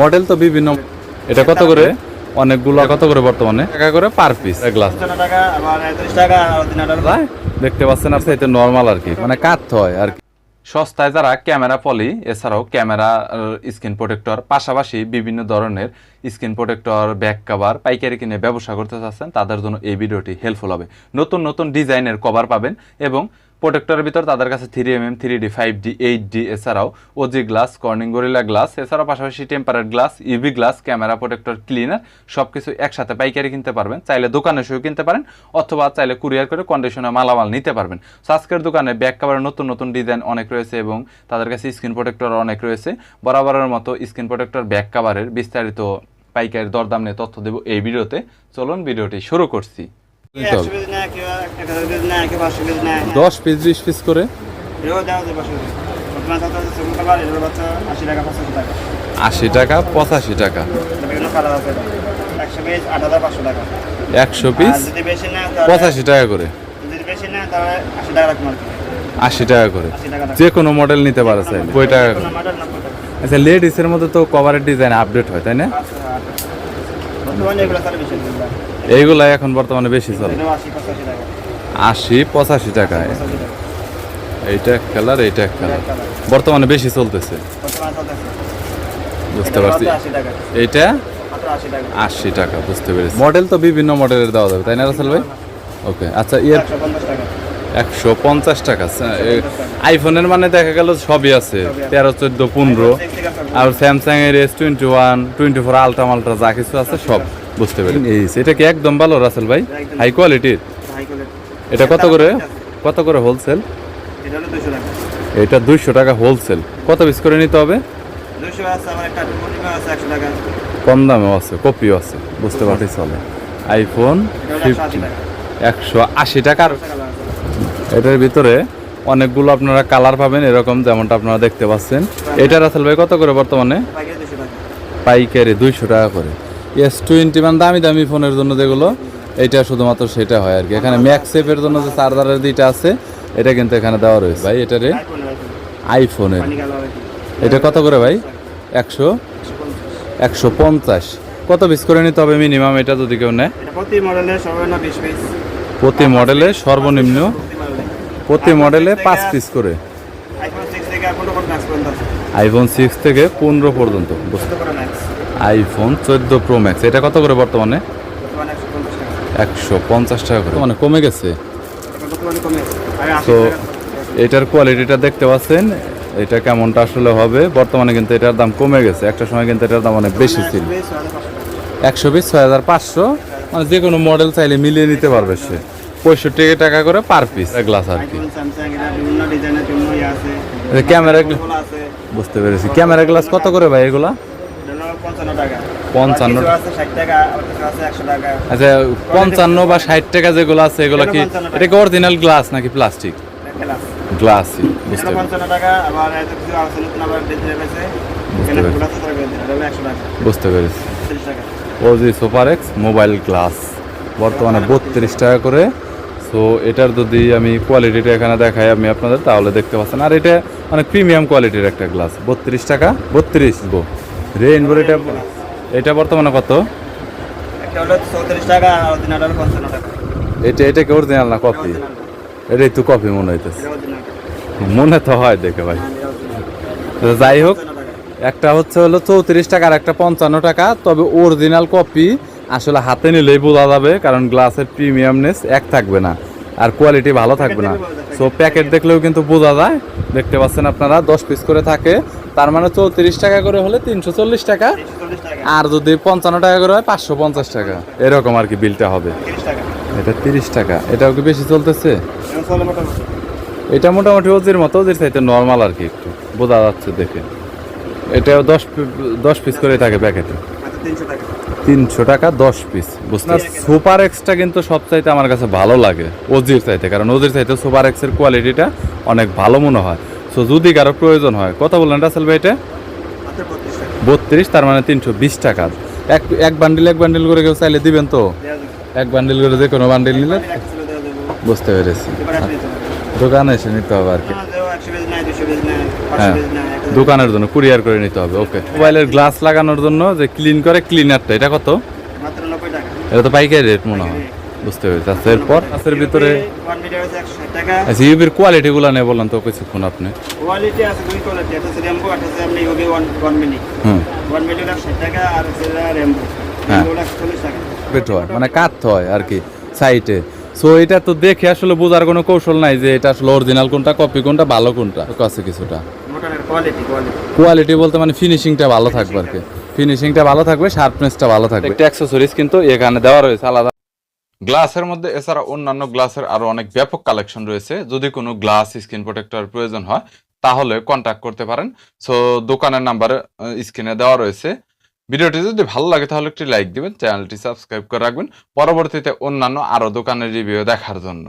Model তো বিভিন্ন। এটা কত করে? অনেকগুলো কত করে বর্তমানে? টাকা করে পার পিস গ্লাস দেখতে পাচ্ছেন আর এটা নর্মাল আর কি। মানে কাত হয় আর কি। সস্তায় যারা ক্যামেরা পলি এছাড়াও ক্যামেরা স্ক্রিন প্রোটেক্টর পাশাপাশি বিভিন্ন ধরনের স্ক্রিন প্রোটেক্টর ব্যাক কভার পাইকারি কিনে ব্যবসা করতে চাচ্ছেন, তাদের জন্য এই ভিডিওটি হেল্পফুল হবে। নতুন নতুন ডিজাইনের কভার পাবেন এবং প্রোটেক্টরের ভিতর তাদের কাছে three M M three D five D eight D এছাড়াও OG glass Corning Gorilla glass এছাড়াও পাশাপাশি tempered glass UV glass camera protector cleaner সব কিছু একসাথে পাইকারি কিনতে পারবেন। চাইলে দোকানে এসেও কিনতে পারেন অথবা চাইলে কুরিয়ার করে কন্ডিশনে মালামাল নিতে পারবেন। আজকের দোকানে ব্যাক কাভারের নতুন নতুন ডিজাইন অনেক রয়েছে এবং তাদের কাছে স্ক্রিন প্রোটেক্টর অনেক রয়েছে। বরাবরের মতো স্ক্রিন প্রোটেক্টর ব্যাক কাভারের বিস্তারিত পাইকারি দরদাম নিয়ে তথ্য দেবো এই ভিডিওতে। চলুন ভিডিওটি শুরু করছি। দশ পিস বিশ পিস করে। আশি টাকা পঁচাশি টাকা। একশো পিস পাঁচশো টাকা। করে। আশি টাকা করে। যে কোনো মডেল নিতে পারে চাইলে। টাকা করে আচ্ছা লেডিসের মধ্যে তো কভারের ডিজাইন আপডেট হয় তাই না? এইগুলা এখন বর্তমানে বেশি চলে। আশি, পঁচাশি টাকা এইটা এক কালার, এইটা এক কালার। বর্তমানে বেশি চলতেছে। বুঝতে পারছি। এইটা আশি টাকা, বুঝতে পেরেছি। মডেল তো বিভিন্ন মডেলের দেওয়া যাবে, তাই না রাসেল ভাই? ওকে আচ্ছা ইয়ের একশো পঞ্চাশ টাকা আইফোনের মানে দেখা গেল সবই আছে তেরো চোদ্দ পনেরো। আর স্যামসাং এর S twenty one twenty four ultra মাল্ট্রা যা কিছু আছে সব বুঝতে এই এটা কি একদম ভালো রাসেল ভাই? হাই কোয়ালিটির এটা কত করে? কত করে হোলসেল এটা দুইশো টাকা হোলসেল কত পিস করে নিতে হবে? কম দামেও আছে কপিও আছে বুঝতে পারছি চলে আইফোন ফিফটি একশো আশি টাকার এটার ভিতরে অনেকগুলো আপনারা কালার পাবেন এরকম যেমনটা আপনারা দেখতে পাচ্ছেন। এটা রাসেল ভাই কত করে বর্তমানে? পাইকারি দুইশো টাকা করে। এস টোয়েন্টি মানে দামি দামি ফোনের জন্য যেগুলো এটা শুধুমাত্র সেটা হয় আর কি। এখানে ম্যাক্সেপের জন্য যে চার্জারের দুইটা আছে এটা কিন্তু এখানে দেওয়া রয়েছে। ভাই এটারে আইফোনের এটা কত করে ভাই? একশো? একশো পঞ্চাশ। কত পিস করে নিতে হবে মিনিমাম এটা যদি কেউ নেয়? প্রতি মডেলের সর্বনিম্ন প্রতি মডেলে সর্বনিম্ন প্রতি মডেলে পাঁচ পিস করে। আইফোন সিক্স থেকে পনেরো পর্যন্ত আইফোন চোদ্দ প্রো ম্যাক্স এটা কত করে বর্তমানে? বর্তমানে একশো পঞ্চাশ টাকা। করে। মানে কমে গেছে। তো এটার কোয়ালিটিটা দেখতে পাচ্ছেন এটা কেমনটা আসলে হবে? বর্তমানে কিন্তু এটার দাম কমে গেছে। একটা সময় কিন্তু এটার দাম অনেক বেশি ছিল। একশো বিশ ছয় হাজার পাঁচশো। মানে যে কোনো মডেল চাইলে মিলিয়ে নিতে পারবে সে। পঁয়ষট্টি টাকা করে পার পিস গ্লাস আর কি। ক্যামেরা বুঝতে পেরেছি। ক্যামেরা গ্লাস কত করে ভাই এগুলা? পঞ্চান্ন আচ্ছা পঞ্চান্ন বা ষাট টাকা যেগুলো আছে এগুলো কি এটা 55 টাকা। এটা কি অরিজিনাল গ্লাস নাকি প্লাস্টিক বুঝতে টাকা বুঝতে পেরেছি। OG super X mobile glass বর্তমানে বত্রিশ টাকা করে সো এটার যদি আমি কোয়ালিটিটা এখানে দেখাই আমি আপনাদের তাহলে দেখতে পাচ্ছেন। আর এটা অনেক প্রিমিয়াম কোয়ালিটির একটা গ্লাস বত্রিশ টাকা? বত্রিশ গো। রেইনবোর এটা এটা বর্তমানে কত? এটা এটা কি অরিজিনাল না কপি এটাই তো কপি মনে হইতেছে। মনে তো হয় দেখে ভাই। হ্যাঁ যাই হোক একটা হচ্ছে হলো চৌত্রিশ টাকা আর একটা পঞ্চান্ন টাকা। তবে অরিজিনাল কপি আসলে হাতে নিলেই বোঝা যাবে, কারণ গ্লাসের প্রিমিয়ামনেস এক থাকবে না আর কোয়ালিটি ভালো থাকবে না। সো প্যাকেট দেখলেও কিন্তু বোঝা যায়। দেখতে পাচ্ছেন আপনারা, দশ পিস করে থাকে। তার মানে চৌত্রিশ টাকা করে হলে তিনশো চল্লিশ টাকা। আর যদি পঞ্চান্ন টাকা করে হয়, পাঁচশো পঞ্চাশ টাকা। এরকম আর কি বিলটা হবে। এটা তিরিশ টাকা। এটাও কি বেশি চলতেছে? এটা মোটামুটি ওজির মতো ওজির চাইতে নর্মাল আর কি একটু। বোঝা যাচ্ছে দেখে। এটাও দশ দশ পিস করে থাকে প্যাকেটে তিনশো টাকা তিনশো টাকা দশ পিস বুঝতে সুপার এক্সটা কিন্তু সব চাইতে আমার কাছে ভালো লাগে ওজির চাইতে কারণ ওজির চাইতে সুপার এক্সের কোয়ালিটিটা অনেক ভালো মনে হয়। সো যদি কারও প্রয়োজন হয় কত বললেন রাসেল ভাই এটা? বত্রিশ তার মানে তিনশো বিশ টাকা। এক এক বান্ডিল এক বান্ডিল করে কেউ চাইলে দিবেন তো? এক বান্ডিল করে যে কোনো বান্ডিল নিলে? বুঝতে পেরেছি। দোকানে এসে নিতে হবে আর কি। হ্যাঁ। দোকানের জন্য কুরিয়ার করে নিতে হবে ওকে। মোবাইলের গ্লাস লাগানোর জন্য যে ক্লিন করে ক্লিনারটা এটা কত? মাত্র নব্বই টাকা। এটা তো পাইকারি রেট মনে হয়। বুঝতে পেরেছি। আচ্ছা এরপর? গাছের ভিতরে আচ্ছা ইউবির কোয়ালিটি গুলো নিয়ে বললাম তো কিছুক্ষণ আপনি। কোয়ালিটি আছে দুই কোয়ালিটি একটা হচ্ছে র্যাম্বো একটা হচ্ছে আপনি UB one one milli hmm. One milli একশো ষাট টাকা আর হচ্ছে র্যাম্বো হ্যাঁ। পেট হয় মানে কাত হয় আর কি সাইটে। সো এটা তো দেখে আসলে বোঝার কোনো কৌশল নাই যে এটা আসলে অরিজিনাল কোনটা কপি কোনটা ভালো কোনটা। আছে কিছুটা। কোয়ালিটি বলতে মানে ফিনিশিংটা ভালো থাকবে আর কি। ফিনিশিংটা ভালো থাকবে শার্পনেসটা ভালো থাকবে। একটা অ্যাক্সেসরিজ কিন্তু এখানে দেওয়া রয়েছে আলাদা। গ্লাসের মধ্যে এছাড়া অন্যান্য গ্লাসের আরও অনেক ব্যাপক কালেকশন রয়েছে। যদি কোনো গ্লাস স্ক্রিন প্রোটেক্টর প্রয়োজন হয় তাহলে কন্ট্যাক্ট করতে পারেন। সো দোকানের নাম্বার স্ক্রিনে দেওয়া রয়েছে। ভিডিওটি যদি ভালো লাগে তাহলে একটি লাইক দিবেন চ্যানেলটি সাবস্ক্রাইব করে রাখবেন। পরবর্তীতে অন্যান্য আরও দোকানের রিভিউ দেখার জন্য।